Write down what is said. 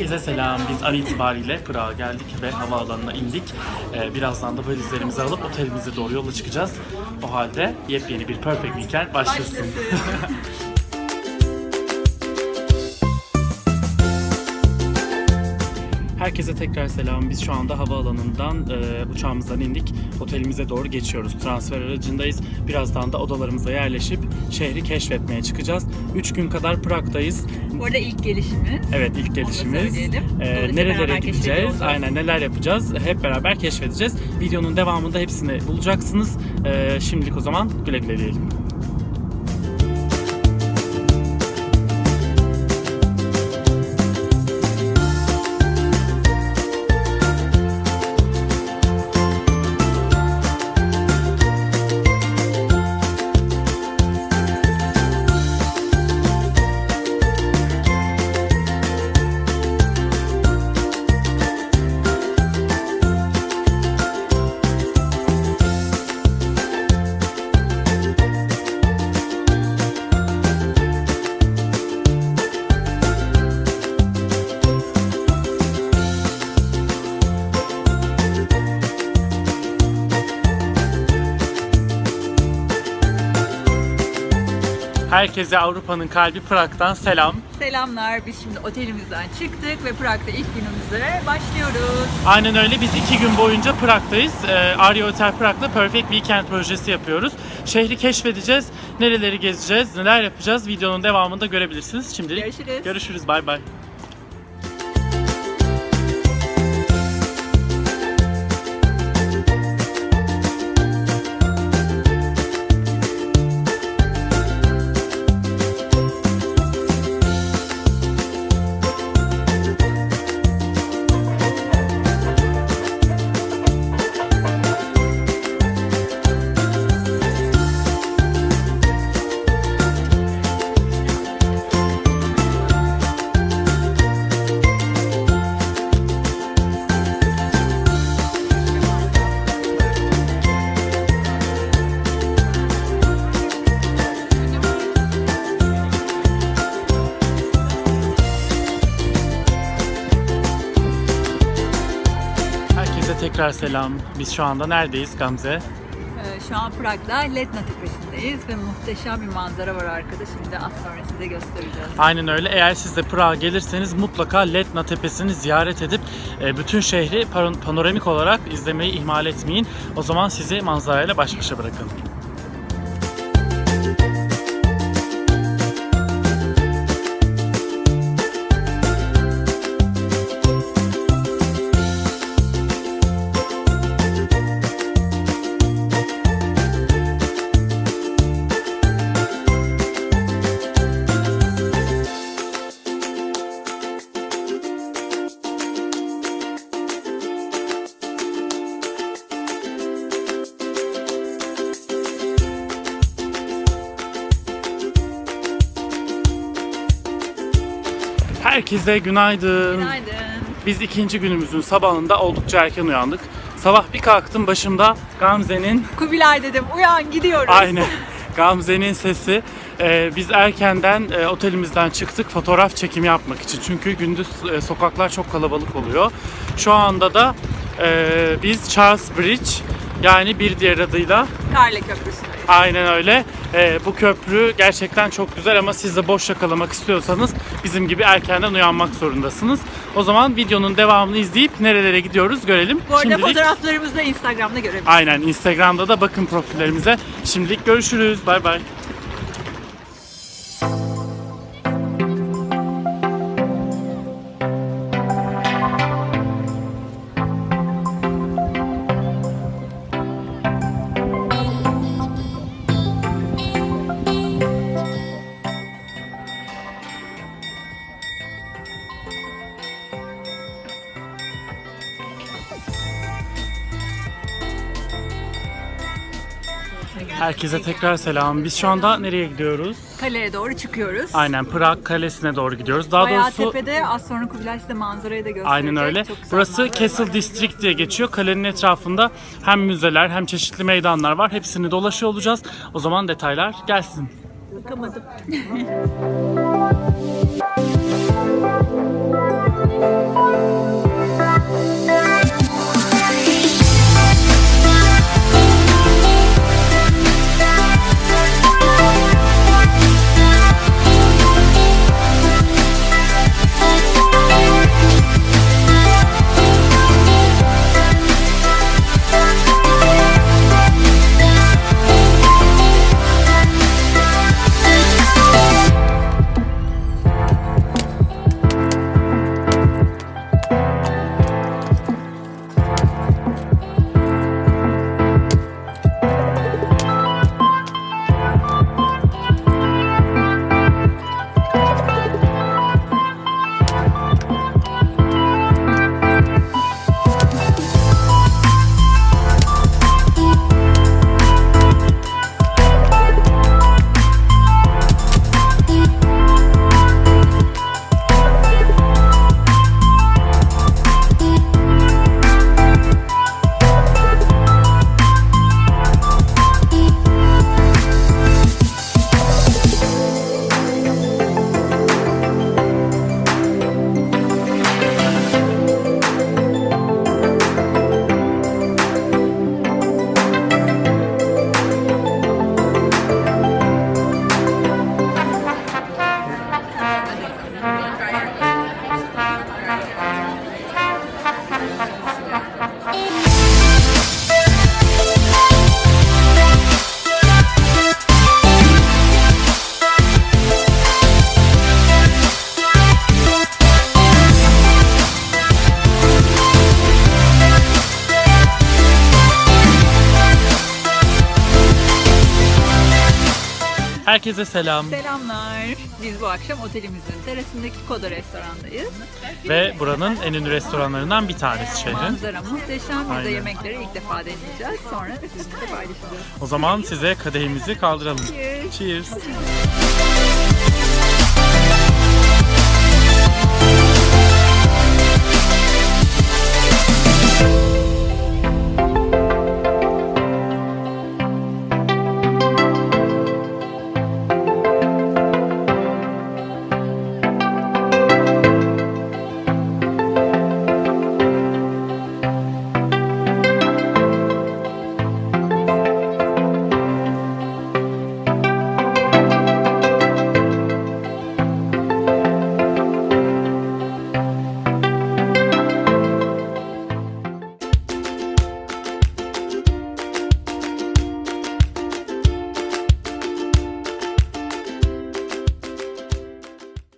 Herkese selam. Biz an itibariyle Prag'a geldik ve havaalanına indik. Ee, birazdan da valizlerimizi alıp otelimize doğru yola çıkacağız. O halde yepyeni bir Perfect Weekend başlasın. Herkese tekrar selam. Biz şu anda havaalanından e, uçağımızdan indik. Otelimize doğru geçiyoruz. Transfer aracındayız. Birazdan da odalarımıza yerleşip şehri keşfetmeye çıkacağız. 3 gün kadar Prag'dayız. Bu arada ilk gelişimiz. Evet ilk gelişimiz. Dolayısıyla nerelere gideceğiz? Aynen neler yapacağız? Hep beraber keşfedeceğiz. Videonun devamında hepsini bulacaksınız. Ee, şimdilik o zaman güle güle diyelim. Herkese Avrupa'nın kalbi Prag'dan selam. Selamlar. Biz şimdi otelimizden çıktık ve Prag'da ilk günümüze başlıyoruz. Aynen öyle. Biz iki gün boyunca Prag'dayız. Ee, Arya Hotel Prag'da Perfect Weekend projesi yapıyoruz. Şehri keşfedeceğiz. Nereleri gezeceğiz, neler yapacağız videonun devamında görebilirsiniz. Şimdilik Görüşürüz. Görüşürüz. Bay bay. Tekrar selam. Biz şu anda neredeyiz Gamze? Ee, Şu an Prag'da Letna Tepesi'ndeyiz ve muhteşem bir manzara var arkada. Şimdi az sonra size göstereceğiz. Aynen öyle. Eğer siz de Prag'a gelirseniz mutlaka Letna Tepesi'ni ziyaret edip e, bütün şehri pan- panoramik olarak izlemeyi ihmal etmeyin. O zaman sizi manzarayla baş başa bırakın. Herkese günaydın. Günaydın. Biz ikinci günümüzün sabahında oldukça erken uyandık. Sabah bir kalktım başımda Gamze'nin Kubilay dedim uyan gidiyoruz. Aynı. Gamze'nin sesi. Ee, biz erkenden e, otelimizden çıktık fotoğraf çekimi yapmak için. Çünkü gündüz e, sokaklar çok kalabalık oluyor. Şu anda da e, biz Charles Bridge yani bir diğer adıyla Karle Köprüsü'ndeyiz. aynen öyle. E, bu köprü gerçekten çok güzel ama siz de boş yakalamak istiyorsanız bizim gibi erkenden uyanmak zorundasınız. O zaman videonun devamını izleyip nerelere gidiyoruz görelim. Bu arada Şimdilik- fotoğraflarımızı da Instagram'da görebilirsiniz. Aynen Instagram'da da bakın profillerimize. Şimdilik görüşürüz. Bay bay. Herkese tekrar selam. Biz şu anda nereye gidiyoruz? Kaleye doğru çıkıyoruz. Aynen Prag Kalesi'ne doğru gidiyoruz. Daha Bayağı doğrusu tepede az sonra Kubilay size manzarayı da gösterecek. aynen öyle. Çok güzel Burası manzara Castle var. District diye geçiyor. Kalenin etrafında hem müzeler hem çeşitli meydanlar var. Hepsini dolaşıyor olacağız. O zaman detaylar gelsin. Bakamadım. Herkese selam. Selamlar. Biz bu akşam otelimizin terasındaki Koda restorandayız. Ve buranın en ünlü restoranlarından bir tanesi şehrin. Manzara muhteşem. Biz de Aynen. yemekleri ilk defa deneyeceğiz. Sonra sizinle paylaşacağız. O zaman size kadehimizi kaldıralım. Cheers. Cheers.